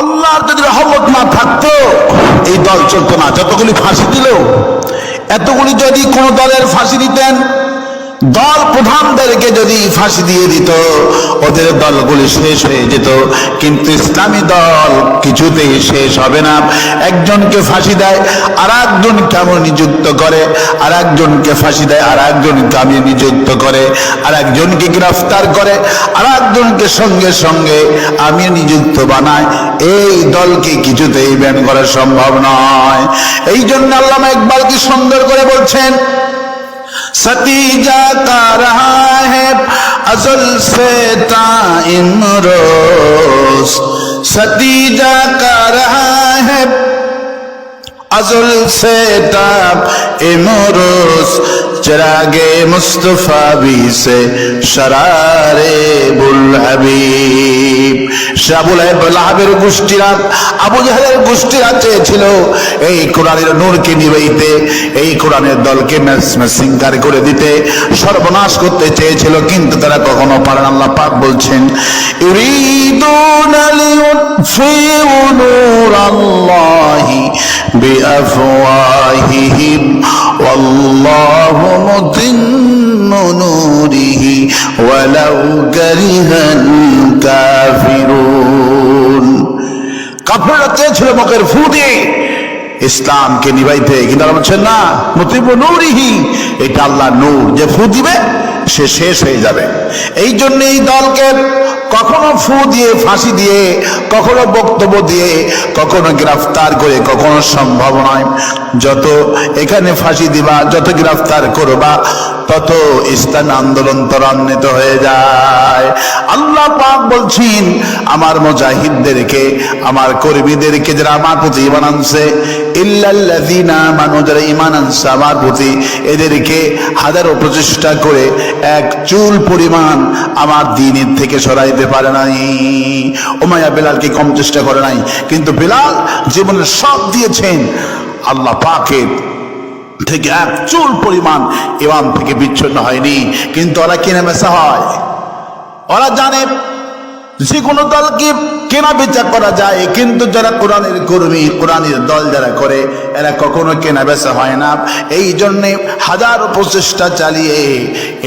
আল্লাহর যদি রহমত না থাকতো, এই দল চলতো না। যতগুলি ফাঁসি দিল, এতগুলি যদি কোনো দলের ফাঁসি দিতেন দল প্রধানদেরকে যদি ফাঁসি দিয়ে দিত, ওদের দলগুলি শেষ হয়ে যেত। কিন্তু ইসলামী দল কিছুতেই শেষ হবে না। একজনকে ফাঁসি দেয় আর একজন কেমন নিযুক্ত করে? আর একজনকে ফাঁসি দেয় আর একজনকে আমি নিযুক্ত করে? আর একজনকে গ্রেফতার করে আর একজনকে সঙ্গে সঙ্গে আমি নিযুক্ত বানায় এই দলকে কিছুতেই ব্যান করা সম্ভব নয়। এই জন্য আল্লামা একবার কি সুন্দর করে বলছেন ستی جاتا رہا ہے، ازل سے تا امروز ستی جاتا رہا ہے، ازل سے تا امروز چراغ مصطفیٰ بھی سے شرار بلحبی হাবিব শাবুল লাহাবের গোষ্ঠীরা আবু জাহেলের গোষ্ঠীরা চেয়েছিল, এই কোরআনের নূরকে নিবাইতে, এই কোরআনের দলকে মেসিংকার করে দিতে। সর্বনাশ করতে চেয়েছিল, কিন্তু তারা কখনো পারেন আল্লাহ পাক বলছেন, ইউরিদুনা লিউতফিউ নূরাল্লাহি বিআফওয়াহিহিম, ওয়াল্লাহু কারিহাল কাফেররা চেয়েছিল মুখের ফু দিয়ে ইসলামকে নিবাইতে কিন্তু আল্লাহ বলছেন, না মুতিব নূরিহি। এটা আল্লাহ নূর। যে ফু দিবে, সে শেষ হয়ে যাবে। এই জন্য এই দলকে কখনো ফু দিয়ে, ফাঁসি দিয়ে, কখনো বক্তব্য দিয়ে, কখনো গ্রেফতার করে, কখনো সম্ভব নয়। যত এখানে ফাঁসি দিবা, যত গ্রেফতার করবা তত ইসলাম আন্দোলন ত্বরান্বিত হয়ে যায়। আল্লাহ পাক বলছেন, আমার মুজাহিদদেরকে, আমার কর্মীদেরকে যারা আমার প্রতি ইমান আনছে, ইল্লাল্লাযীনা মানু যারা ইমান আনছে আমার প্রতি, এদেরকে হাজারো প্রচেষ্টা করে এক চুল পরিমাণ আমার দিনের থেকে সরাইতে পারে নাই। ওমায়া বেলালকে কম চেষ্টা করে নাই। কিন্তু বেলাল জীবনের সব দিয়েছেন। আল্লাহ পাকের থেকে এক চুল পরিমাণ ইমাম থেকে বিচ্ছিন্ন হয়নি। কিন্তু ওরা কিনে মেশা হয়? ওরা জানে যে কোনো দলকে কেনা বেচা করা যায়, কিন্তু যারা কোরআনের কর্মী, কোরআনের দল যারা করে, এরা কখনো কেনা বেচা হয় না। এই জন্যে হাজার প্রচেষ্টা চালিয়ে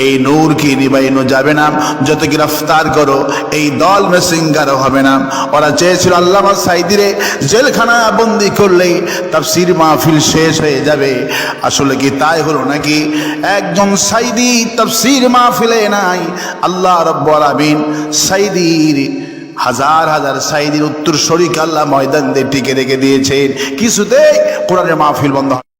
এই নূরকে নিবাইনো যাবে না? যত গ্রেফতার করো, এই দল মেসিঙ্গার হবে না। ওরা চেয়েছিল আল্লামা সাইদিরে জেলখানা বন্দি করলেই তাফসির মাহফিল শেষ হয়ে যাবে। আসলে কি তাই হলো নাকি? একজন সাইদি তাফসির মাহফিলে নাই। আল্লাহ রব্বুল আলামিন সাইদির হাজার হাজার সাইদির উত্তর শরিক আল্লাহ ময়দান দিয়ে টিকে রেখে দিয়েছেন। কিছুতেই কোরআনের মাহফিল বন্ধ